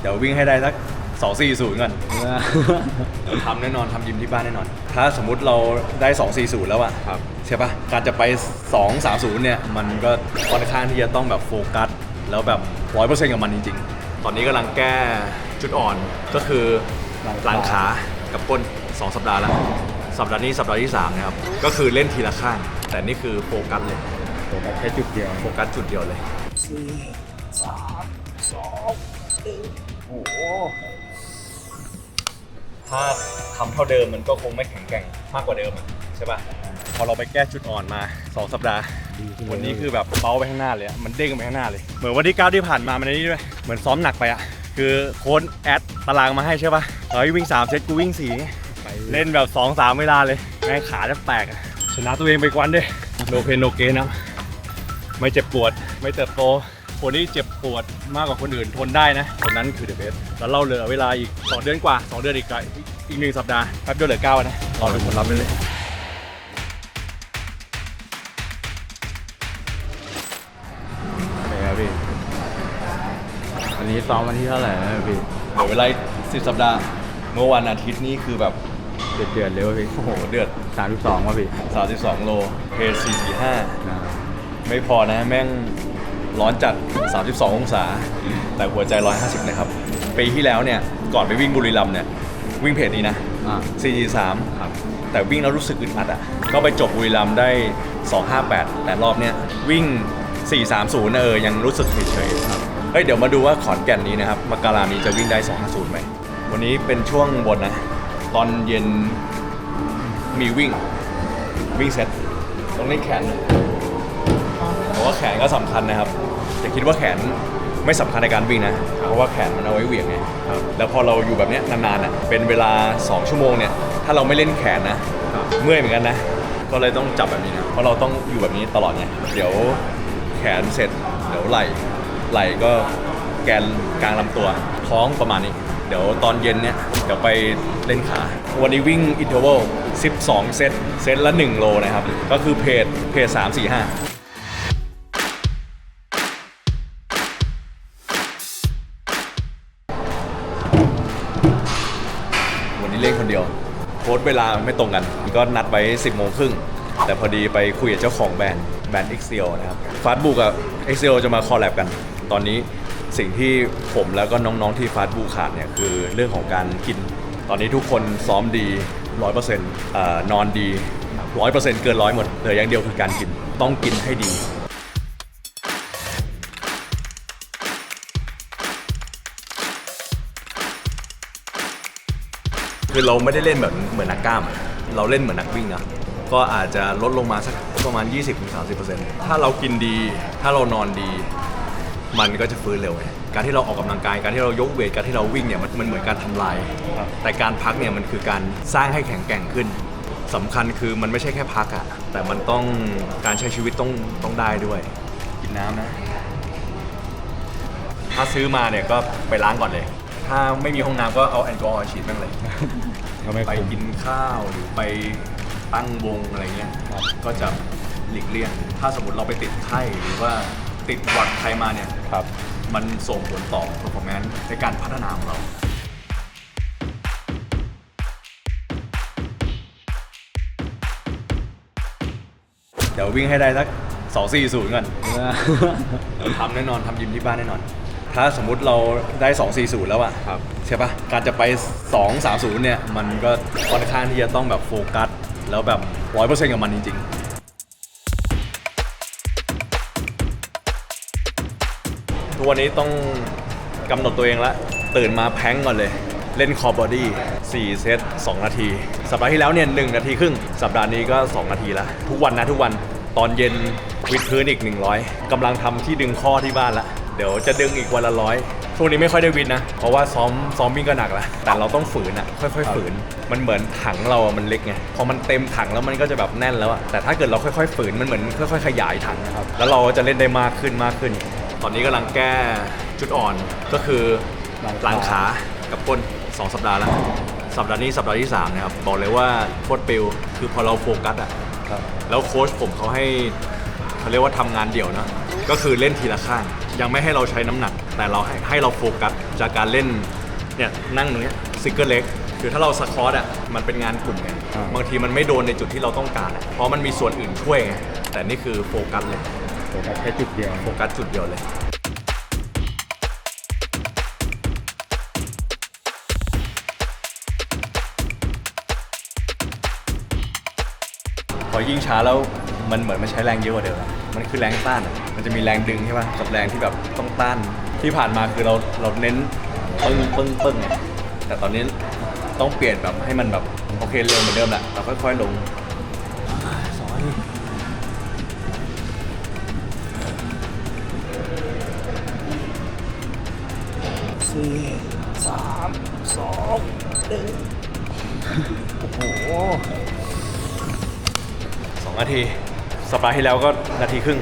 เดี๋ยววิ่งให้ได้สัก2 4 0ก่อนทำแน่นอนทำยิมที่บ้านแน่นอน ถ้าสมมุติเราได้2 4 0แล้วอะครับใช่ปะการจะไป2 3 0เนี่ยมันก็ค่อนข้างที่จะต้องแบบโฟกัสแล้วแบบ100%กับมันจริง ๆ ตอนนี้กำลังแก้จุดอ่อนก็คือหลังขาหลังขากับก้น2สัปดาห์แล้วสัปดาห์นี้สัปดาห์ที่3นะครับก็คือเล่นทีละข้าง แต่นี่คือโฟกัสเลยโฟกัสแค่จุดเดียวโฟกัสจุดเดียวเลย ถ้าทำเท่าเดิมมันก็คงไม่แข็งแกร่งมากกว่าเดิมอะใช่ป่ะพอเราไปแก้จุดอ่อนมา 2 สัปดาห์ดีขึ้นเลยวันนี้คือแบบเบาไปข้างหน้าเลยอะมันเด้งไปข้างหน้าเลย เหมือนวันที่ 9 ที่ผ่านมามันในนี้ด้วย เหมือนซ้อมหนักไปอะคือโค้ชแอดตารางมาให้ใช่ป่ะเฮ้ยวิ่ง 3 เซตกูวิ่ง4ไปเล่นแบบ 2 3 เวลาเลยแม่งขาจะแตกอะชนะตัวเองไปกวันด้วยโนเพนโนเกนะ ไม่เจ็บปวด ไม่เติบโต คนที่เจ็บปวดมากกว่าคนอื่นทนได้นะคนนั้นคือเดอะเบสแล้วเราเหลือเวลาอีก 2 เดือนกว่า 2 เดือนอีกไกลอีกหนึ่งสัปดาห์แป๊บเดียวเหลือ9นะรอดูผลลัพธ์ได้เลยไปครับพี่วันนี้ซ้อมวันที่เท่าไหร่นะพี่เหลือเวลาสิบสัปดาห์ เมื่อวันอาทิตย์นี้คือแบบเดือดเดือดๆเลยวะพี่ โอ้โห เดือดสามสิบสองวะพี่ 32 โล เพจ445นะไม่พอนะแม่ง ร้อนจัด 32 องศา แต่หัวใจ 150 นะครับ ปีที่แล้วเนี่ย ก่อนไปวิ่งบุรีรัมย์เนี่ย วิ่งเพจนี้นะ อ่า443ครับ แต่วิ่งแล้วรู้สึกอึดอัดอะ ก็ไปจบบุรีรัมย์ได้ 258 แต่รอบเนี้ยวิ่ง 430นะเออ ยังรู้สึกเฉยๆครับเฮ้ย เดี๋ยวมาดูว่าขอนแก่นนี้นะครับ มกรานี้จะวิ่งได้ 250ไหม วันนี้เป็นช่วงบนนะ ตอนเย็นมีวิ่ง วิ่งเซ็ตต้องเล่นแขนเพราะว่าแขนก็สำคัญนะครับ อย่าคิดว่าแขนไม่สำคัญในการวิ่งนะ เพราะว่าแขนมันเอาไว้เหวี่ยงไงแล้วพอเราอยู่แบบเนี้ยนานๆอะเป็นเวลา 2 ชั่วโมงเนี่ยถ้าเราไม่เล่นแขนนะเมื่อยเหมือนกันนะ ก็เลยต้องจับแบบนี้นะเพราะเราต้องอยู่แบบนี้ตลอดไงเดี๋ยวแขนเสร็จเดี๋ยวไหล่ไหล่ก็แกนกลางลำตัวท้องประมาณนี้ เดี๋ยวตอนเย็นเนี่ยเดี๋ยวไปเล่นขา วันนี้วิ่งอินเทอร์วัล12 เซตเซตละ 1 โลนะครับ ก็คือเพจเพจ3 4 5 ค้ดเวลาไม่ตรงกัน ก็นัดไว้ 10โมงครึ่ง แต่พอดีไปคุยกับเจ้าของแบรนด์แบรนด์ Excel นะครับฟาสบุกกับ Excel จะมาคอลแลบกัน ตอนนี้สิ่งที่ผมแล้วก็น้องๆที่ฟาสบุกขาดเนี่ยคือเรื่องของการกิน ตอนนี้ทุกคนซ้อมดี 100%เอ่อนอนดี 100%เกินร้อยหมดเหลืออย่างเดียวคือการกินต้องกินให้ดี คือเราไม่ได้เล่นแบบเหมือนนักกล้ามอะเราเล่นเหมือนนักวิ่งอะก็อาจจะลดลงมาสักประมาณ 20-30%ถ้าเรากินดี ถ้าเรานอนดี มันก็จะฟื้นเร็วไงการที่เราออกกำลังกาย การที่เรายกเวท การที่เราวิ่งเนี่ยมันมันเหมือนการทำลาย แต่การพักเนี่ยมันคือการสร้างให้แข็งแกร่งขึ้นสำคัญคือมันไม่ใช่แค่พักอะแต่มันต้องการใช้ชีวิตต้องต้องได้ด้วย กินน้ำนะ ถ้าซื้อมาเนี่ยก็ไปล้างก่อนเลย ถ้าไม่มีห้องน้ำก็เอาแอลกอฮอล์ฉีดแม่งเลย ก็ไม่ไปคุ้ม กินข้าวหรือไปตั้งวงอะไรเงี้ยก็จะหลีกเลี่ยง ถ้าสมมติเราไปติดไข้หรือว่าติดหวัดใครมาเนี่ย ครับ มันส่งผลต่อ performance ในการพัฒนาของเรา เดี๋ยววิ่งให้ได้สัก 2 4 0ก่อน ทำแน่นอนทำยิมที่บ้านแน่นอน ถ้าสมมุติเราได้ 2 4 0 แล้วอะครับ ใช่ปะการจะไป 2 3 0 เนี่ย มันก็ค่อนข้างที่จะต้องแบบโฟกัส แล้วแบบ100%กับมันจริง ๆทุกวันนี้ต้องกำหนดตัวเองละตื่นมาแพ้งก่อนเลย เล่นคอบอดี้4เซต 2 นาที สัปดาห์ที่แล้วเนี่ย1นาทีครึ่ง สัปดาห์นี้ก็ 2 นาทีละ ทุกวันนะทุกวันตอนเย็นวิดพื้นอีก 100กำลังทำที่ดึงข้อที่บ้านละ เดี๋ยวจะดึงอีกวันละร้อยช่วงนี้ไม่ค่อยได้วินนะ เพราะว่าซ้อมซ้อมวิ่งก็หนักละแต่เราต้องฝืนอะค่อยๆฝืน มันเหมือนถังเราอะมันเล็กไง พอมันเต็มถังแล้วมันก็จะแบบแน่นแล้วอะแต่ถ้าเกิดเราค่อยๆฝืนมันเหมือนค่อยๆขยายถังนะครับ แล้วเราจะเล่นได้มากขึ้นมากขึ้น ตอนนี้กำลังแก้จุดอ่อนก็คือหลังขาหลังขากับก้นสองสัปดาห์แล้ว สัปดาห์นี้สัปดาห์ที่สามนะครับ บอกเลยว่าโคตรปิว คือพอเราโฟกัสอะครับแล้วโค้ชผมเขาให้เขาเรียกว่าทำงานเดี่ยวนะ ก็คือเล่นทีละข้าง ยังไม่ให้เราใช้น้ำหนัก แต่เราให้ให้เราโฟกัสจากการเล่นเนี่ยนั่งตรงเนี้ยซิกเกอร์เล็กคือถ้าเราสควอตอะมันเป็นงานกลุ่มไงอ่า บางทีมันไม่โดนในจุดที่เราต้องการอะเพราะมันมีส่วนอื่นช่วยไงแต่นี่คือโฟกัสเลยโฟกัสแค่จุดเดียว โฟกัสจุดเดียวเลย พอยิ่งช้าแล้วมันเหมือนมันใช้แรงเยอะกว่าเดิมอะ มันคือแรงต้านอะมันจะมีแรงดึงใช่ป่ะกับแรงที่แบบต้องต้าน ที่ผ่านมาคือเราเราเน้นปึ้งปึ้งปึ้งไงแต่ตอนนี้ต้องเปลี่ยนแบบให้มันแบบโอเคเร็วเหมือนเดิมแหละเราค่อยๆลงสองอันนี้สี่สามสองหนึ่งโอ้โหสองนาที สัปดาห์ที่แล้วก็นาทีครึ่ง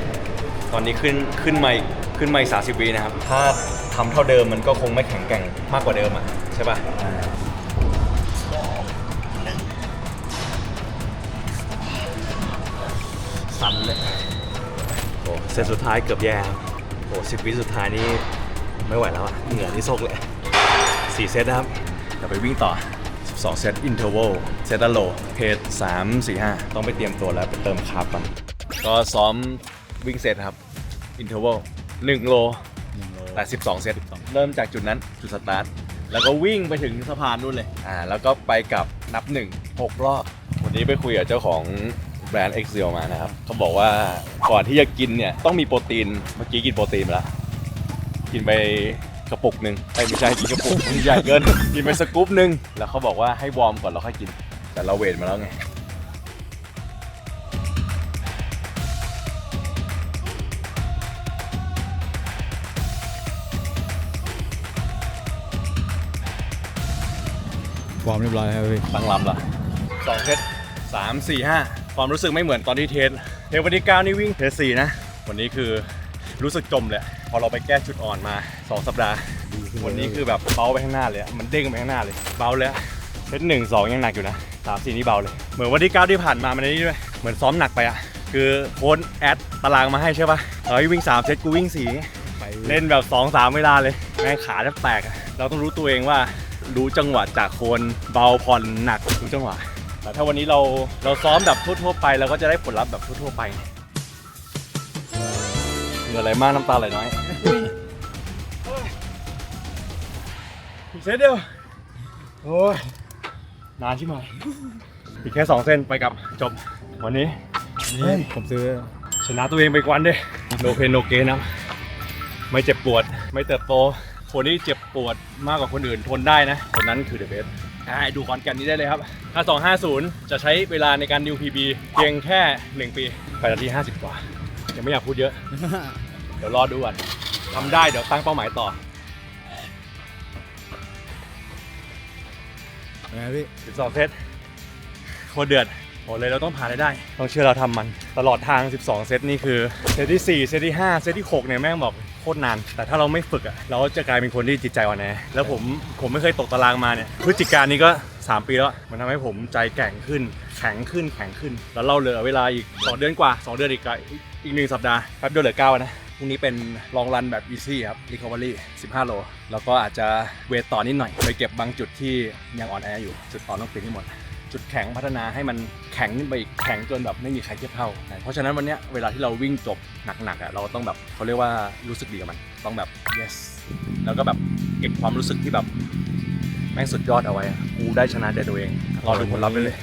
ตอนนี้ขึ้นขึ้นมาอีกขึ้นมาอีกสาสิบวินะครับ ถ้าทำเท่าเดิมมันก็คงไม่แข็งแกร่งมากกว่าเดิมอะใช่ป่ะ สั่นเลยโอ้เซตสุดท้ายเกือบแย่ครับโอ้สิบวิสุดท้ายนี่ไม่ไหวแล้วอะเหงื่อนี่ซกเลยสี่เซตนะครับเดี๋ยวไปวิ่งต่อ 12 เซตอินเทอร์วลเซตละโลเพจ3 4 5 ต้องไปเตรียมตัวแล้วไปเติมคาร์บก่อน ก็ซ้อมวิ่งเซตครับอินเทอร์วล1โลแต่12เซตเริ่มจากจุดนั้นจุดสตาร์ทแล้วก็วิ่งไปถึงสะพานนู่นเลยอ่าแล้วก็ไปกับนับ1 6รอบวันนี้ไปคุยกับเจ้าของแบรนด์ Exio มานะครับเขาบอกว่าก่อนที่จะกินเนี่ยต้องมีโปรตีนเมื่อกี้กินโปรตีนไปแล้วกินไปกระปุกหนึ่งไอ้ยไม่ใช่กินกระปุกมันใหญ่เกินกินไปสกู๊ปหนึ่งแล้วเขาบอกว่าให้วอร์มก่อนแล้วค่อยกิน แต่เราเวทมาแล้วไง วอร์มเรียบร้อยแล้วพี่ตั้งลำละสองเทสสามสี่ห้าความรู้สึกไม่เหมือนตอนที่เทสเทสวันที่เก้านี่วิ่งเทสสี่นะ วันนี้คือรู้สึกจมเลยพอเราไปแก้จุดอ่อนมา2สัปดาห์วันนี้คือแบบเบาไปข้างหน้าเลยอะมันเด้งไปข้างหน้าเลยเบาเลยอะเทสหนึ่งสองยังหนักอยู่นะสามสี่นี่เบาเลย เหมือนวันที่เก้าที่ผ่านมามันนี่ด้วยเหมือนซ้อมหนักไปอะคือโค้ชแอดตารางมาให้ใช่ปะเอ้ยวิ่งสามเซตกูวิ่งสี่ไปเล่นแบบ2อสามเวลาเลยแม่งขาจะแตกอะเราต้องรู้ตัวเองว่า รู้จังหวะจากคนเบาผ่อนหนักรู้จังหวะแต่ถ้าวันนี้เราเราซ้อมแบบทั่วๆไปเราก็จะได้ผลลัพธ์แบบทั่วๆไปเหงื่ออะไรมากน้ำตาไหลน้อยอีกเซตเดียวโอ้ยนานใช่ไหมอีกแค่สองเส้นไปกับจบวันนี้นี่ผมซื้อชนะตัวเองไปกวันดิโนเพนโนเกนะไม่เจ็บปวด ไม่เติบโต คนที่เจ็บปวดมากกว่าคนอื่นทนได้นะคนนั้นคือเดอะเบสดูคอนแกนนี้ได้เลยครับถ้า250 จะใช้เวลาในการดิว PB เพียงแค่ 1 ปี8นาที50 กว่า ยังไม่อยากพูดเยอะ เดี๋ยวรอดูก่อนทำได้เดี๋ยวตั้งเป้าหมายต่อเป็นไงพี่12เซตโคตรเดือดบอกเลยเราต้องผ่านให้ได้ ต้องเชื่อเราทำมัน ตลอดทาง 12 เซตนี่คือ เซตที่ 4 เซตที่ 5 เซตที่ 6 เนี่ยแม่งบอกโคตรนาน แต่ถ้าเราไม่ฝึกอะเราจะกลายเป็นคนที่จิตใจอ่อนแอแล้วผมผมไม่เคยตกตารางมาเนี่ยพฤศจิกายนนี้ก็ 3 ปีแล้วมันทำให้ผมใจแกร่งขึ้น แข็งขึ้นแข็งขึ้น แล้วเราเหลือเวลาอีก 2 เดือนกว่า 2 เดือนอีกอีกหนึ่งสัปดาห์แป๊บเดียวเหลือ9นะพรุ่งนี้เป็นลองรันแบบ easy ครับ recovery 15 โล แล้วก็อาจจะเวทต่อนิดหน่อยไปเก็บบางจุดที่ยังอ่อนแออยู่ จุดอ่อนต้องปิดให้หมด จุดแข็งพัฒนาให้มันแข็งขึ้นไปอีกแข็งจนแบบไม่มีใครเทียบเท่าเพราะฉะนั้นวันเนี้ยเวลาที่เราวิ่งจบหนักๆอะเราต้องแบบเขาเรียกว่ารู้สึกดีกับมัน ต้องแบบ yes แล้วก็แบบเก็บความรู้สึกที่แบบแม่งสุดยอดเอาไว้อะกูได้ชนะใจตัวเองรอดูผลลัพธ์ไปเลย